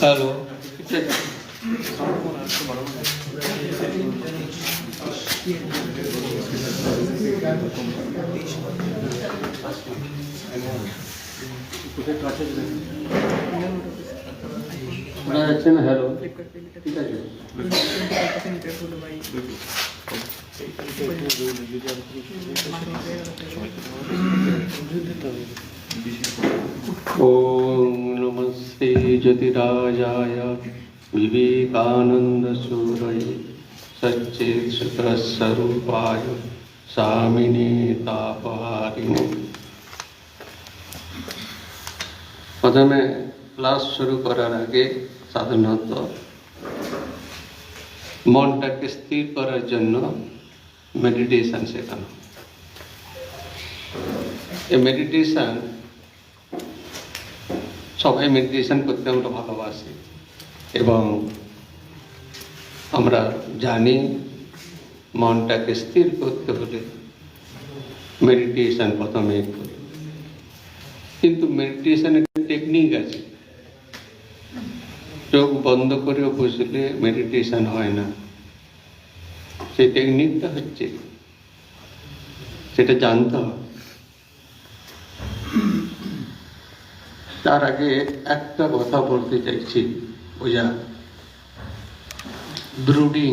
Hello শোনা যাচ্ছে না হ্যালো ঠিক আছে ज्योतिराजाय विवेकानन्दसूरये सच्चित्सुतस्वरूपाय स्वामिने तापहारिणे প্রথমে ক্লাস শুরু করার আগে সাধারণত মনটাকে স্থির করার জন্য মেডিটেশন শেখানো এই মেডিটেশন সবাই মেডিটেশন করতে আমরা ভালোবাসি। এবং আমরা জানি মনটাকে স্থির করতে হলে মেডিটেশন প্রথমে করি। কিন্তু মেডিটেশনের টেকনিক আছে। চোখ বন্ধ করে বসলে মেডিটেশন হয় না। সেই টেকনিকটা হচ্ছে, সেটা জানতে হবে। তার আগে একটা কথা বলতে চাইছি। বোঝা ব্রুডিং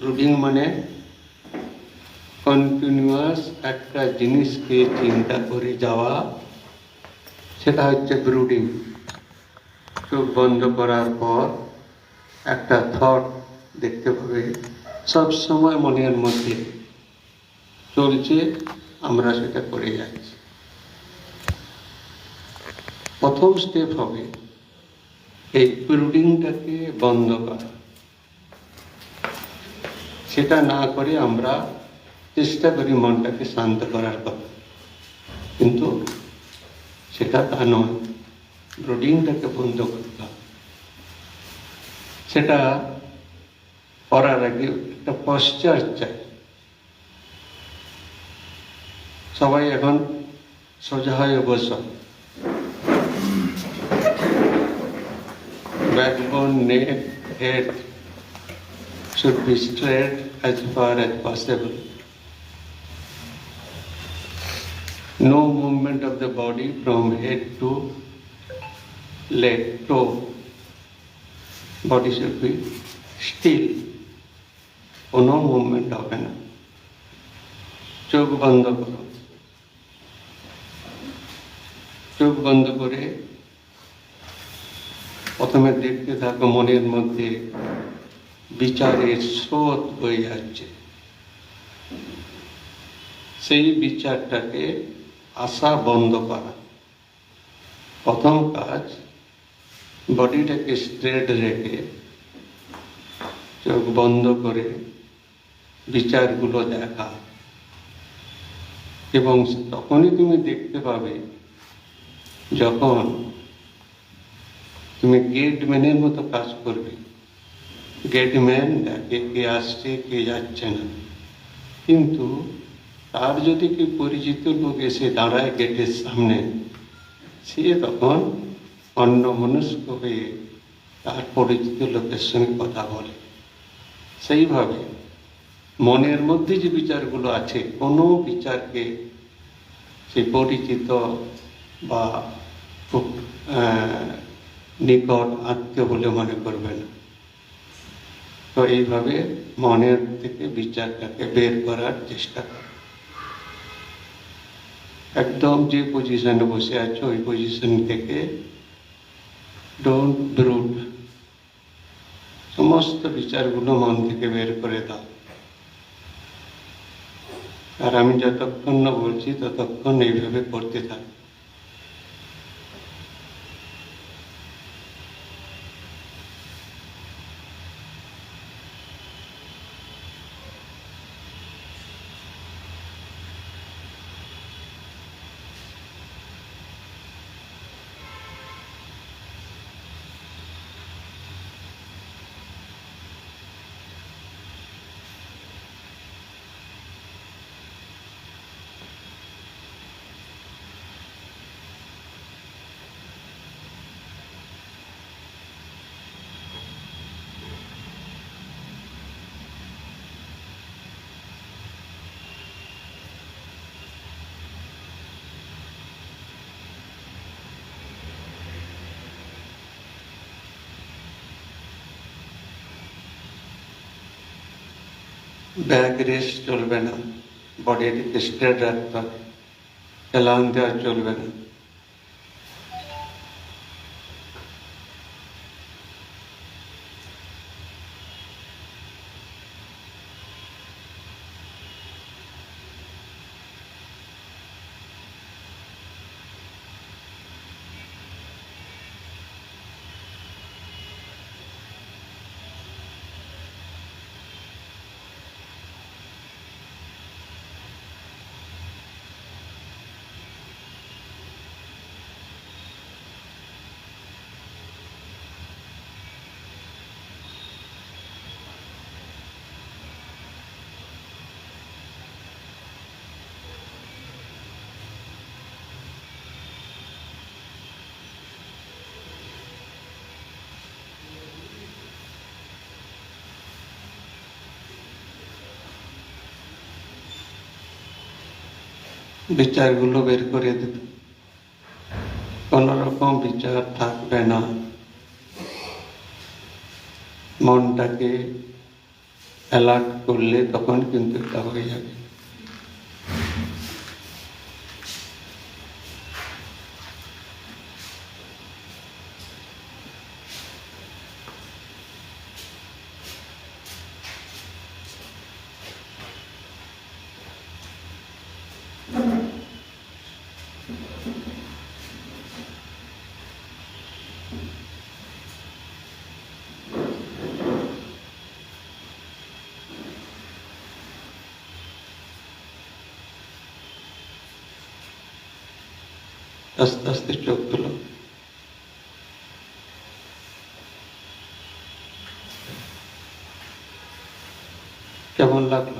ব্রুডিং মানে কন্টিনিউয়াস একটা জিনিসকে চিন্তা করে যাওয়া, সেটা হচ্ছে ব্রুডিং চোখ বন্ধ করার পর একটা থট দেখতে পাবে। সব সময় মনের মধ্যে চলছে, আমরা সেটা করে যাচ্ছি। প্রথম স্টেপ হবে এই ব্রুডিংটাকে বন্ধ করা। সেটা না করে আমরা চেষ্টা করি মনটাকে শান্ত করার কথা। কিন্তু সেটা তা নয়। ব্রুডিংটাকে বন্ধ করতে হবে। সেটা করার আগে একটা পশ্চার চাই। সবাই এখন সোজা হয়ে বস। backbone, neck, head should be straight as far as possible. No movement of the body from head to leg, toe. Body should be still. কোনো মুভমেন্ট হবে না চোখ বন্ধ করো চোখ বন্ধ করে প্রথমে দেখতে থাকো, মনের মধ্যে বিচারের স্রোত বয়ে যাচ্ছে। সেই বিচারটাকে আশা বন্ধ করা। প্রথম কাজ, বডিটাকে স্ট্রেট রেখে চোখ বন্ধ করে বিচারগুলো দেখা। এবং তখনই তুমি দেখতে পাবে, যখন তুমি গেট ম্যানের মতো কাজ করবে। গেটম্যান দেখে কে আসছে, কে যাচ্ছে না। কিন্তু তার যদি কেউ পরিচিত লোক এসে দাঁড়ায় গেটের সামনে, সে তখন অন্য মনস্ক হয়ে তার পরিচিত লোকের সঙ্গে কথা বলে। সেইভাবে মনের মধ্যে যে বিচারগুলো আছে, কোনো বিচারকে সে পরিচিত বা নিকট আত্মীয় বলে মনে করবে না। তো এইভাবে মনের থেকে বিচারটাকে বের করার চেষ্টা কর। একদম যে পজিশনে বসে আছো, ওই পজিশন থেকে ডোন্ট ব্রুড সমস্ত বিচারগুলো মন থেকে বের করে দাও। আর আমি যতক্ষণ না বলছি, ততক্ষণ এইভাবে করতে থাক। ব্যাগ রেস্ট চলবে না বডির স্ট্রেট রাখতে হবে দেওয়া চলবে না। বিচারগুলো বের করে দিত কোনোরকম বিচার থাকবে না। মনটাকে অ্যালার্ট করলে তখন কিন্তু তা হয়ে যাবে। আস্তে আস্তে চোখ তুলো কেমন লাগল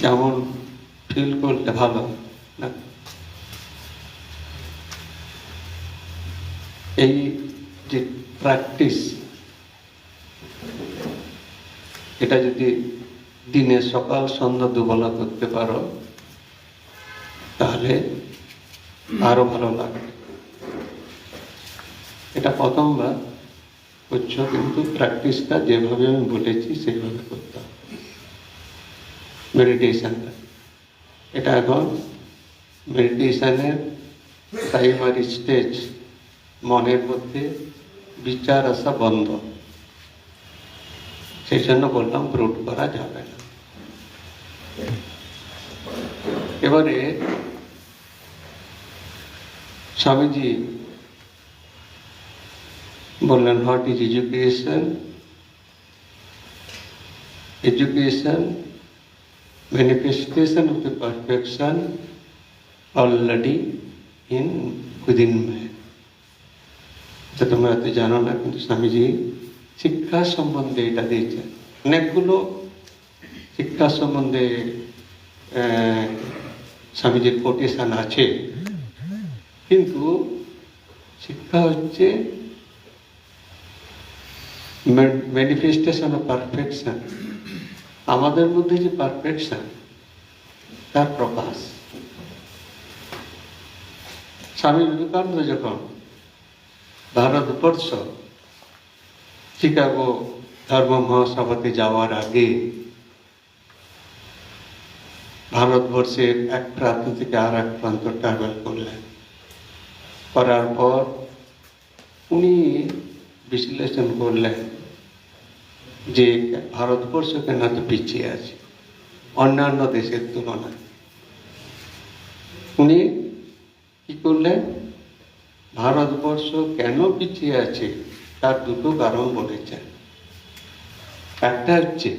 কেমন ফিল করলে ভালো এই যে প্র্যাকটিস এটা যদি দিনে সকাল, সন্ধ্যা দুবেলা করতে পারো, তাহলে আরও ভালো লাগবে। এটা প্রথমবার করছ, কিন্তু প্র্যাকটিসটা যেভাবে আমি বলেছি, সেইভাবে করতে মেডিটেশনটা। এটা এখন মেডিটেশনের প্রাইমারি স্টেজ মনের মধ্যে বিচার আসা বন্ধ। সেই জন্য বললাম ব্রুট করা যাবে না। এবারে স্বামীজি বললেন what is education education manifestation of the perfection already in within man এটা তোমরা হয়তো জানো না, কিন্তু স্বামীজি শিক্ষা সম্বন্ধে এটা দিয়েছেন। অনেকগুলো শিক্ষা সম্বন্ধে স্বামীজির কোটেশন আছে। কিন্তু শিক্ষা হচ্ছে ম্যানিফেস্টেশন অফ পারফেকশন আমাদের মধ্যে যে পারফেকশন তার প্রকাশ। স্বামী বিবেকানন্দ যখন ভারতবর্ষ চিকাগো ধর্ম মহাসভাতে যাওয়ার আগে ভারতবর্ষের এক প্রান্ত থেকে আর এক প্রান্ত ট্রাভেল করলেন। করার পর উনি বিশ্লেষণ করলেন যে ভারতবর্ষ কেন এত পিছিয়ে আছে, অন্যান্য দেশের তুলনায়। উনি কি করলেন? ভারতবর্ষ কেন পিছিয়ে আছে তার দুটো কারণ বলেছেন। একটা হচ্ছে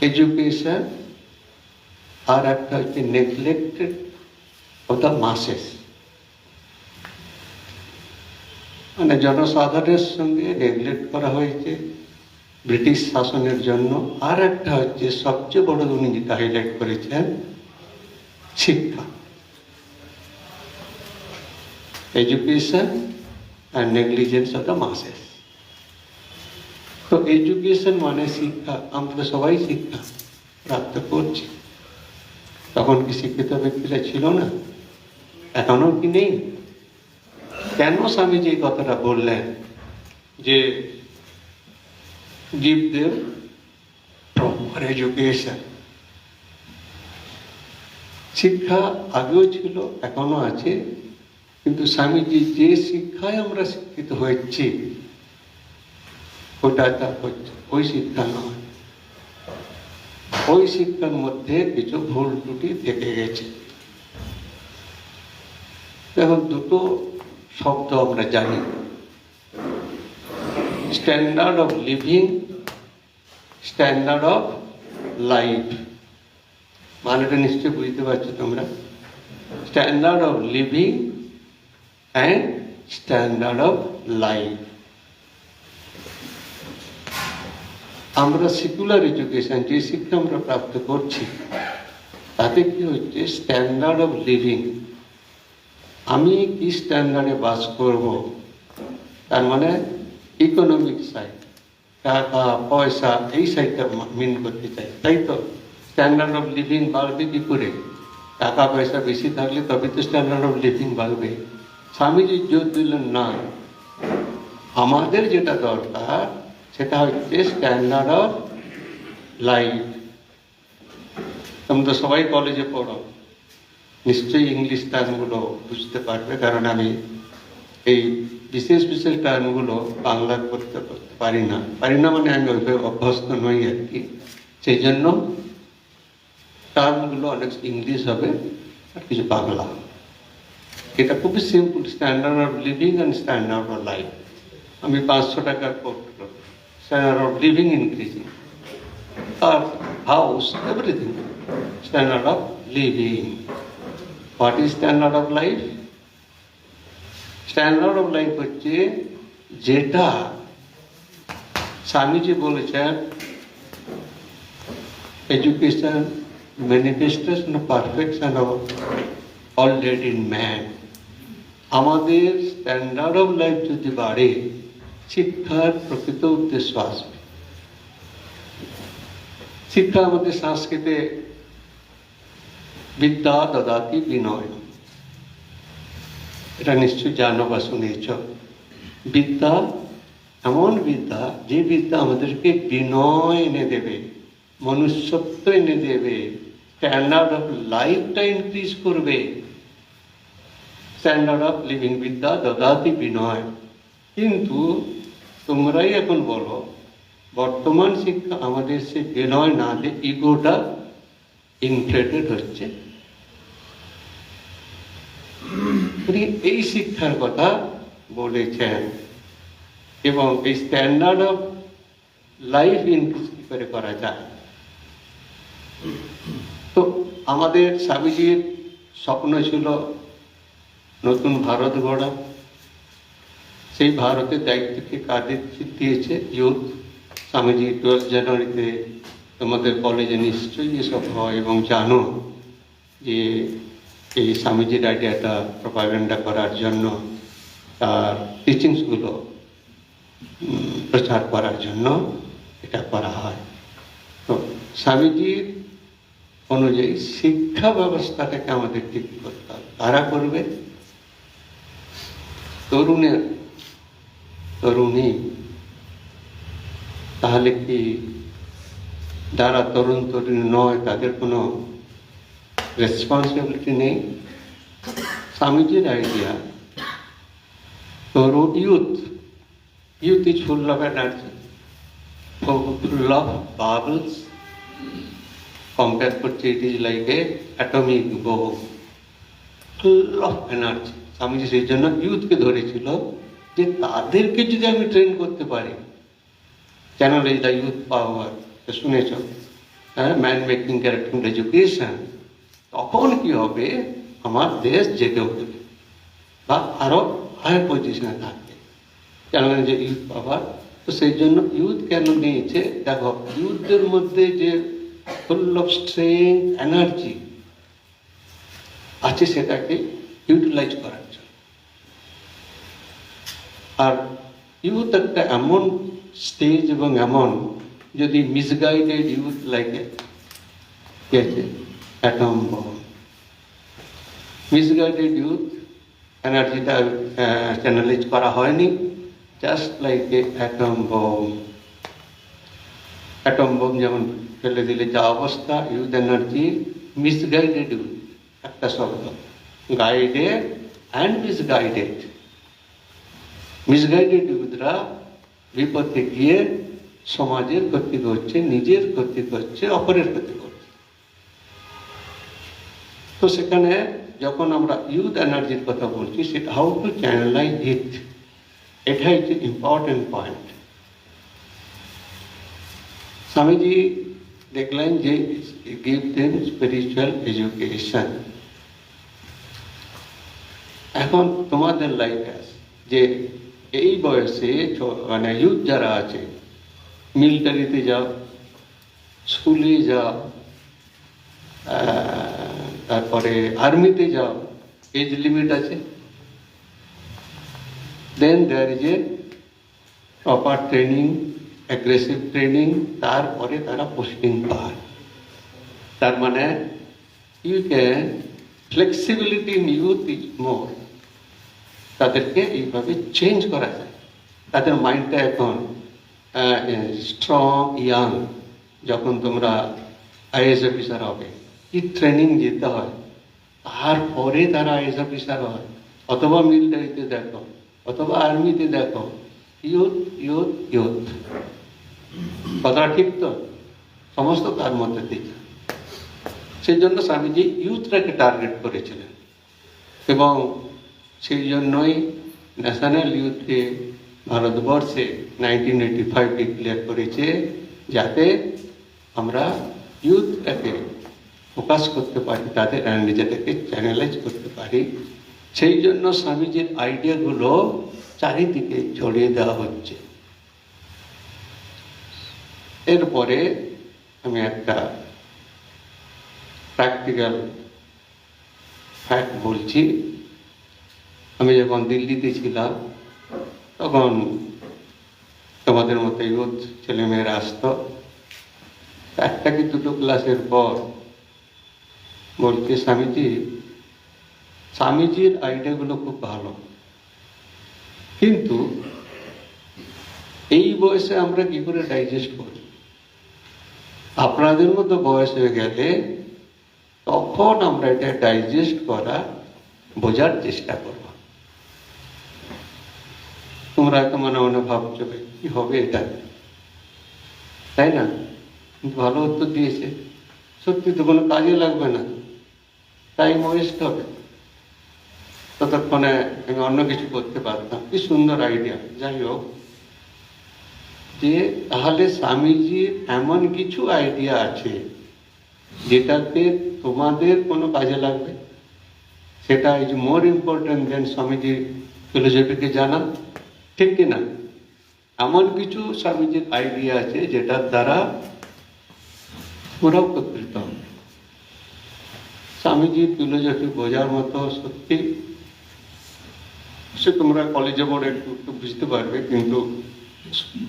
এডুকেশন আর একটা হচ্ছে নেগলেক্টেড অফ দ্য মাসেস মানে জনসাধারণের সঙ্গে নেগলেক্ট করা হয়েছে ব্রিটিশ শাসনের জন্য। আর একটা হচ্ছে সবচেয়ে বড় উনি যেটা হাইলাইট করেছেন, শিক্ষা। Education and negligence of the masses তো এডুকেশন মানে শিক্ষা, আমরা সবাই শিক্ষা প্রাপ্ত করছি। তখন কি শিক্ষিত ব্যক্তিরা ছিল না? এখনও কি নেই? কেন স্বামীজি এই কথাটা বললেন যে them proper education? শিক্ষা আগেও ছিল, এখনও আছে, কিন্তু স্বামীজি যে শিক্ষায় আমরা শিক্ষিত হয়েছি ওটা তা হচ্ছে। ওই শিক্ষা নয় ওই শিক্ষার মধ্যে কিছু ভুল ত্রুটি থেকে গেছে। এখন দুটো শব্দ আমরা জানি। Standard of living standard of life মানেটা নিশ্চয়ই বুঝতে পারছ তোমরা। Standard of living and standard of life আমরা সেকুলার এডুকেশন যে শিক্ষা আমরা প্রাপ্ত করছি, তাতে কি হচ্ছে? স্ট্যান্ডার্ড অফ লিভিং আমি কি স্ট্যান্ডার্ডে বাস করব? তার মানে ইকোনমিক সাইড টাকা, পয়সা, এই সাইডটা মিন করতে চাই। তাই তো? স্ট্যান্ডার্ড অফ লিভিং বাড়বে কি করে? টাকা, পয়সা বেশি থাকলে তবে তো স্ট্যান্ডার্ড অফ লিভিং বাড়বে। স্বামীজি জোর দিলেন না। আমাদের যেটা দরকার সেটা হচ্ছে স্ট্যান্ডার্ড অফ লাইফ। তোমরা সবাই কলেজে পড়ো। নিশ্চয়ই ইংলিশ টার্মগুলো বুঝতে পারবে, কারণ আমি এই বিশেষ বিশেষ টার্মগুলো বাংলা করতে পারি না। পারি না মানে আমি ওইভাবে অভ্যস্ত নই আর কি। সেই জন্য টার্মগুলো অনেক ইংলিশ হবে আর কিছু বাংলা। এটা খুবই simple standard of living and standard of life আমি পাঁচশো টাকার coat standard of living increasing R house everything standard of living what is standard of life standard of life হচ্ছে যেটা স্বামীজি বলেছেন education manifestation perfection of already in man আমাদের standard of life যদি বাড়ে শিক্ষার প্রকৃত উদ্দেশ্য আসবে। শিক্ষা আমাদের সংস্কৃতে বিদ্যা, দদাতি, বিনয়। এটা নিশ্চয় জানো বা শুনেছ। বিদ্যা, এমন বিদ্যা, যে বিদ্যা আমাদেরকে বিনয় এনে দেবে, মনুষ্যত্ব এনে দেবে স্ট্যান্ডার্ড অফ লাইফটা ইনক্রিজ করবে। স্ট্যান্ডার্ড অফ লিভিং বিদ্যা, দদাতি, বিনয়। কিন্তু তোমরাই এখন বলো, বর্তমান শিক্ষা আমাদের সে বিনয় না দিয়ে ইগোটা ইনফ্লেটেড হচ্ছে। এই শিক্ষার কথা বলেছেন এবং এই স্ট্যান্ডার্ড অফ লাইফ ইনক্রিজ করে করা যায়? তো আমাদের স্বামীজির স্বপ্ন ছিল নতুন ভারত গড়া। সেই ভারতের দায়িত্বকে কাদের দিয়েছে। ইউথ স্বামীজি টুয়েলভ জানুয়ারিতে তোমাদের কলেজে নিশ্চয়ই এসব হয় এবং জানো যে এই স্বামীজির আইডিয়াটা প্রপাগান্ডা করার জন্য তার টিচিংসগুলো প্রচার করার জন্য এটা করা হয়। তো স্বামীজির অনুযায়ী শিক্ষা ব্যবস্থাটাকে আমাদের ঠিক করতে হবে। কারা করবে? তরুণের তরুণী, তাহলে কি যারা তরুণ তরুণী নয়, তাদের কোনো রেসপন্সিবিলিটি নেই? স্বামীজির idea Tarun youth youth is full of energy of bubbles করছে it is like a atomic bomb full of energy Swamiji সেই জন্য ইউথকে ধরেছিল যে তাদেরকে যদি আমি ট্রেন করতে পারি channel is the youth power শুনেছ? হ্যাঁ ম্যান মেকিং ক্যারেক্টার এডুকেশন তখন কি হবে? আমার দেশ জেগে উঠবে। বা আরও হায়ার পজিশনে থাকবে। কেন যে ইউথ পাওয়ার তো সেই জন্য ইউথ কেন নিয়েছে? দেখো ইউথদের মধ্যে যে ফুল অফ স্ট্রেংথ এনার্জি আছে সেটাকে ইউটিলাইজ জন্য আর ইউথ একটা এমন স্টেজ এবং এমন, যদি মিসগাইডেড ইউথ লাগে আছে অ্যাটম বম মিসগাইডেড ইউথ এনার্জিটা চ্যানেলাইজ করা হয়নি just like a atom bomb atom bomb যেমন ফেলে দিলে যা অবস্থা ইউথ এনার্জি মিসগাইডেড ইউথ একটা শব্দ। গাইডেড অ্যান্ড মিসগাইডেড মিসগাইডেড ইউথরা বিপদে গিয়ে সমাজের ক্ষতি করছে, নিজের ক্ষতি করছে, অপরের ক্ষতি করছে। তো সেখানে যখন আমরা ইউথ এনার্জির কথা বলছি সেটা হাউ টু চ্যানেলাইজ ইট এটাই হচ্ছে ইম্পর্টেন্ট পয়েন্ট স্বামীজি দেখলেন যে গিভ দেম স্পিরিচুয়াল এডুকেশন এখন তোমাদের লাইফ যে এই বয়সে মানে ইউথ যারা আছে মিলিটারিতে যাও স্কুলে যাও তারপরে আর্মিতে যাও এজ লিমিট আছে। Then there is a proper training aggressive training তারপরে তারা পোস্টিং পায়। তার মানে you can flexibility in youth is more তাদেরকে এইভাবে চেঞ্জ করা যায়। তাদের মাইন্ডটা এখন স্ট্রং ইয়াং যখন তোমরা আইএস অফিসার হবে, কি ট্রেনিং যেতে হয়? তারপরে তারা আইএস অফিসার হয়। অথবা মিলিটারিতে দেখো, অথবা আর্মিতে দেখো ইউথ ইউথ ইউথ কথা ঠিক তো? সমস্ত তার মধ্যে থেকে সেই জন্য স্বামীজি ইউথটাকে টার্গেট করেছিলেন। এবং সেই জন্যই ন্যাশনাল ইউথ ভারতবর্ষে নাইনটিন এইটি ফাইভ ডিক্লেয়ার করেছে যাতে আমরা ইউথটাকে ফোকাস করতে পারি, তাদের নিজেদেরকে চ্যানেলাইজ করতে পারি। সেই জন্য স্বামীজির আইডিয়াগুলো চারিদিকে ছড়িয়ে দেওয়া হচ্ছে। এরপরে আমি একটা প্র্যাকটিক্যাল ফ্যাক্ট বলছি। আমি যখন দিল্লিতে ছিলাম, তখন তোমাদের মতো ইউথ ছেলেমেয়েরা আসতো। একটা কি দুটো ক্লাসের পর বলছে, স্বামীজি, স্বামীজির আইডিয়াগুলো খুব ভালো। কিন্তু এই বয়সে আমরা কি করে ডাইজেস্ট করি? আপনাদের মতো বয়স হয়ে গেলে তখন আমরা এটা ডাইজেস্ট করা বোঝার চেষ্টা করব। তোমরা তো মনে মনে ভাবছ "ভাই, কি হবে এটা? তাই না? কিন্তু ভালো উত্তর দিয়েছে। সত্যি তো কোনো কাজে লাগবে না। টাইম ওয়েস্ট হবে। ততক্ষণে আমি অন্য কিছু করতে পারতাম। কি সুন্দর আইডিয়া যাই হোক। যে তাহলে স্বামীজির এমন কিছু আইডিয়া আছে যেটাতে তোমাদের কোনো কাজে লাগবে? সেটা ইজ মোর ইম্পর্টেন্ট দেন স্বামীজির ফিলোসফিকে জানা। ঠিক কিনা এমন কিছু স্বামীজির আইডিয়া আছে যেটার দ্বারা পুরো উপকৃত স্বামীজির ফিলোসফি বোঝার মতো সত্যি সে তোমরা কলেজে পড়ে একটু একটু বুঝতে পারবে, কিন্তু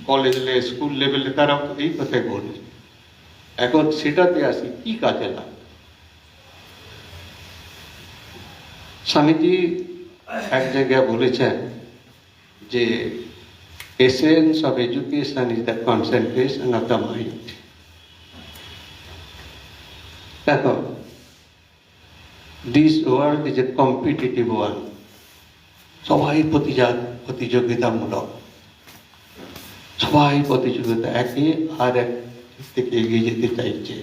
কলেজ স্কুল লেভেলে তারা এই কথাই বলে। এখন সেটাতে আসি, কি কাজে লাগ? স্বামীজি এক জায়গায় বলেছেন যে essence of education is the concentration of the mind দেখো this world is a competitive world সবাই প্রতিযা প্রতিযোগিতামূলক। সবাই প্রতিযোগিতা, একে আর এক থেকে এগিয়ে যেতে চাইছে।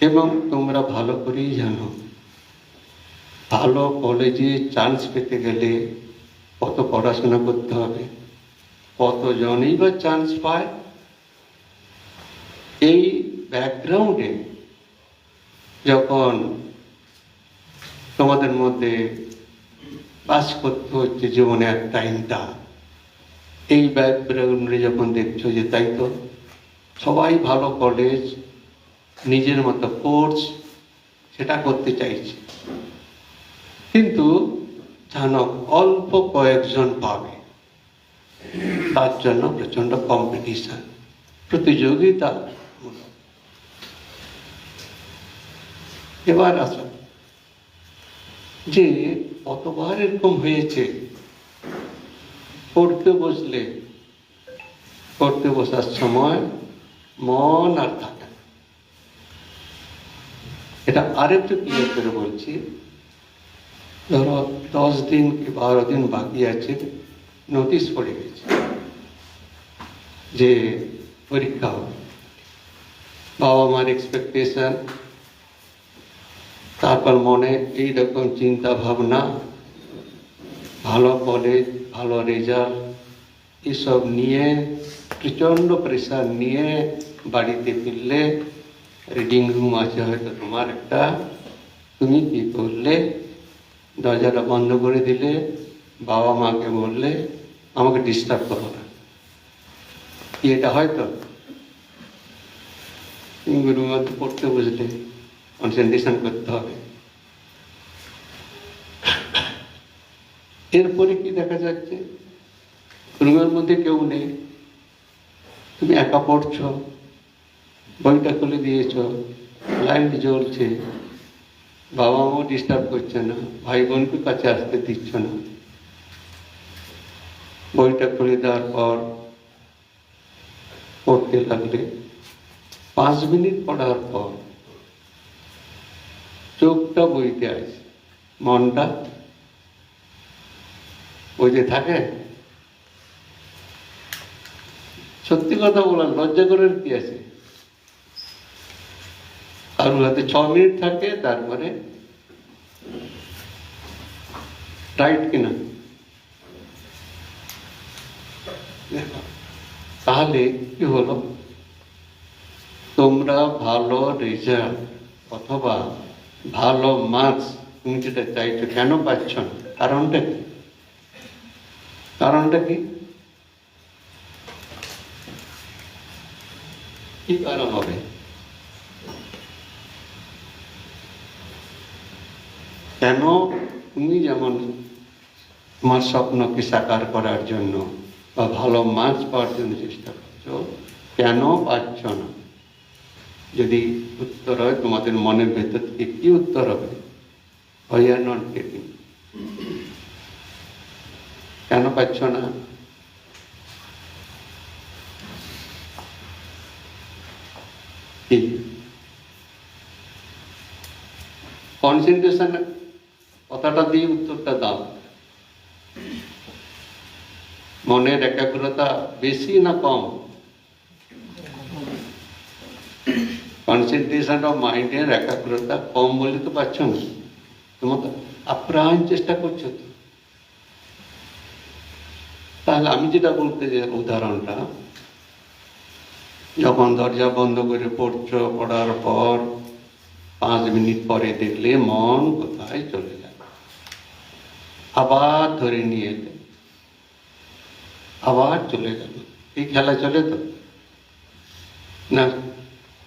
এবং তোমরা ভালো করেই জানো, ভালো কলেজে চান্স পেতে গেলে কত পড়াশোনা করতে হবে, কতজনই বা চান্স পায়। এই ব্যাকগ্রাউন্ডে যখন তোমাদের মধ্যে পাস করতে হচ্ছে জীবনে জীবনের টাইমটা এই ব্যাকগ্রাউন্ডে যখন দেখছ যে তাই তো, সবাই ভালো কলেজ নিজের মতো কোর্স সেটা করতে চাইছে। কিন্তু জানো অল্প কয়েকজন পাবে তার জন্য প্রচণ্ড কম্পিটিশন প্রতিযোগিতা এবার আসো যে কতবার এরকম হয়েছে, পড়তে বসলে, পড়তে বসার সময় মন আর থাকে। এটা আরেকটু ক্লিয়ার করে বলছি ধরো দশ দিন কি বারো দিন বাকি আছে নোটিশ পড়ে গেছে যে পরীক্ষা হবে। বাবা মার এক্সপেকটেশন তারপর মনে এই রকম চিন্তা ভাবনা ভালো কলেজ ভালো রেজাল্ট এসব নিয়ে প্রচণ্ড প্রেশার নিয়ে বাড়িতে ফিরলে রিডিং রুম আছে হয়তো তোমার একটা, তুমি কি করলে? দরজাটা বন্ধ করে দিলে বাবা মাকে বললে, আমাকে ডিস্টার্ব করো না। এটা হয়তো? রুমের মধ্যে পড়তে বসলে কনসেন্ট্রেশন করতে হবে। এরপরে কি দেখা যাচ্ছে? রুমের মধ্যে কেউ নেই। তুমি একা পড়ছ, বইটা খুলে দিয়েছ লাইট জ্বলছে। বাবা মাও ডিস্টার্ব করছে না ভাই বোনকে কাছে আসতে দিচ্ছ না। বইটা খুলে দেওয়ার পর পড়তে লাগলে পাঁচ মিনিট পড়ার পর চোখটা বইতে আছে মনটা বইতে থাকে। সত্যি কথা বলার লজ্জা করার কি আছে? আর হাতে ছ মিনিট থাকে তারপরে রাইট কিনা। তাহলে কি হলো? তোমরা ভালো রেজাল্ট অথবা ভালো মার্কস তুমি যেটা চাইছো কেন পাচ্ছ না? কারণটা কি? কারণটা কি? কি কারণ হবে? কেন তুমি যেমন তোমার স্বপ্নকে সাকার করার জন্য বা ভালো মাছ পাওয়ার জন্য চেষ্টা করছ, কেন পাচ্ছ না? যদি উত্তর হয়, তোমাদের মনের ভেতর কি উত্তর হবে? ওই আর নট গেটিং কেন পাচ্ছ না? কনসেন্ট্রেশন কথাটা দিয়ে উত্তরটা দাও। মনের একাগ্রতা বেশি না কম? কনসেন্ট্রেশন অফ মাইন্ডের একাগ্রতা কম বলে তো পাচ্ছ না? তোমার আপ্রাণ চেষ্টা করছ তো। তাহলে আমি যেটা বলতে যে উদাহরণটা, যখন দরজা বন্ধ করে পড়ছো, পড়ার পর পাঁচ মিনিট পরে দেখলে মন কোথায় চলে যায়? আবার ধরে নিয়ে এলে। আবার চলে গেল। এই খেলা চলে তো? না,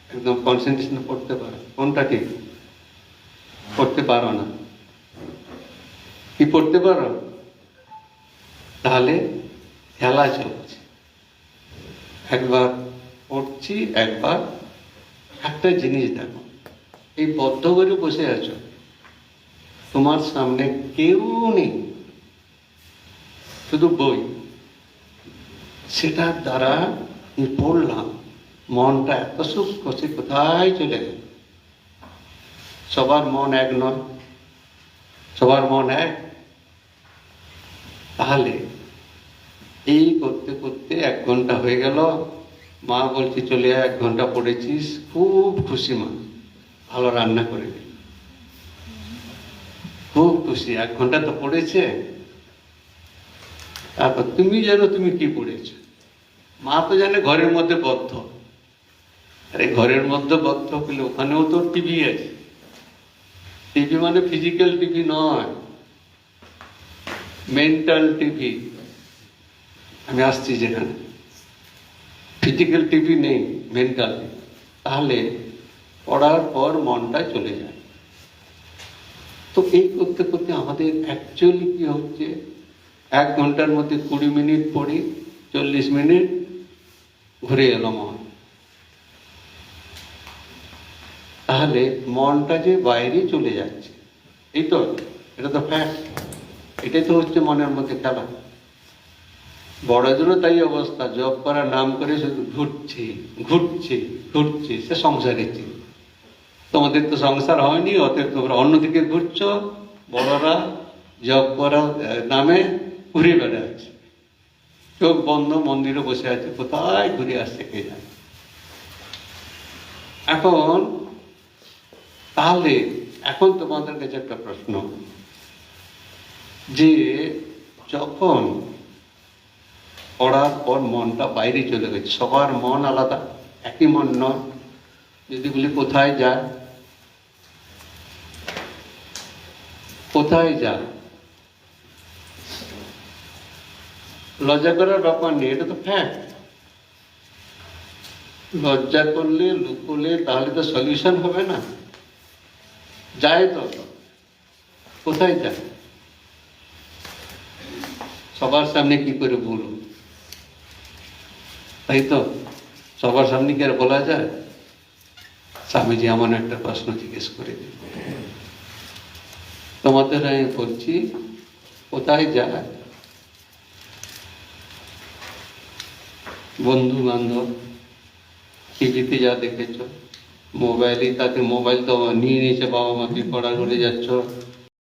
একদম কনসেন্ট্রেশন পড়তে পারো। কোনটা ঠিক? পড়তে পারো না। কি পড়তে পারো? তাহলে খেলা চলছে। একবার পড়ছি, একবার একটা জিনিস দেখো। এই বদ্ধ করে বসে আছো? তোমার সামনে কেউ নেই। শুধু বই। সেটার দ্বারা পড়লাম। মনটা এত সূক্ষ্ম সে কোথায় চলে গেল? সবার মন এক নয়। সবার মন এক। তাহলে এই করতে করতে এক ঘণ্টা হয়ে গেল। মা বলছি, চলে এক ঘণ্টা পড়েছিস। খুব খুশি মা। ভালো রান্না করে খুব খুশি, এক ঘণ্টা তো পড়েছে। তারপর তুমি জানো তুমি কি পড়েছো? মা তো জানে ঘরের মধ্যে বদ্ধ। আরে ঘরের মধ্যে বদ্ধ পেলে ওখানেও তো টিভি আছে। টিভি মানে ফিজিক্যাল টিভি নয় মেন্টাল টিভি। আমি আসছি যেখানে। ফিজিক্যাল টিভি নেই মেন্টাল তাহলে পড়ার পর মনটা চলে যায়। তো এই করতে করতে আমাদের অ্যাকচুয়ালি কি হচ্ছে? এক ঘণ্টার মধ্যে কুড়ি মিনিট পড়ি চল্লিশ মিনিট ঘুরে এলো মন। তাহলে মনটা যে বাইরে চলে যাচ্ছে, এই তো, এটা তো ফ্যাক্ট এটাই তো হচ্ছে মনের মধ্যে খেলা। বড়দেরও তাই অবস্থা জব করার নাম করে শুধু ঘুরছে ঘুরছে ঘুরছে, সে সংসারের চিন্তা তোমাদের তো সংসার হয়নি, অতএব তোমরা অন্যদিকে ঘুরছো। বড়রা জব করা নামে ঘুরে বেড়াচ্ছে। চোখ বন্ধ, মন্দিরে বসে আছে, কোথায় ঘুরে আসছে কে জানে। এখন, তাহলে এখন তোমাদের কাছে একটা প্রশ্ন। যে যখন পড়ার পর মনটা বাইরে চলে গেছে, সবার মন আলাদা, একই মন নয়। যদি বলি কোথায় যায় কোথায় যায় লজ্জা করার ব্যাপার নেই, এটা তো ফ্যাক্ট লজ্জা করলে লুকোলে তাহলে তো সলিউশন হবে না। যায় তো। কোথায় যায়? সবার সামনে কি করে বলুন? তাই তো? সবার সামনে কি আর বলা যায়? স্বামীজি এমন একটা প্রশ্ন জিজ্ঞেস করে দিল তোমাদের আমি বলছি, কোথায় যায়? বন্ধু বান্ধব টিভিতে যা দেখেছ মোবাইলে তাতে মোবাইল তো নিয়ে নিয়েছে বাবা মা পড়া করে যাচ্ছ।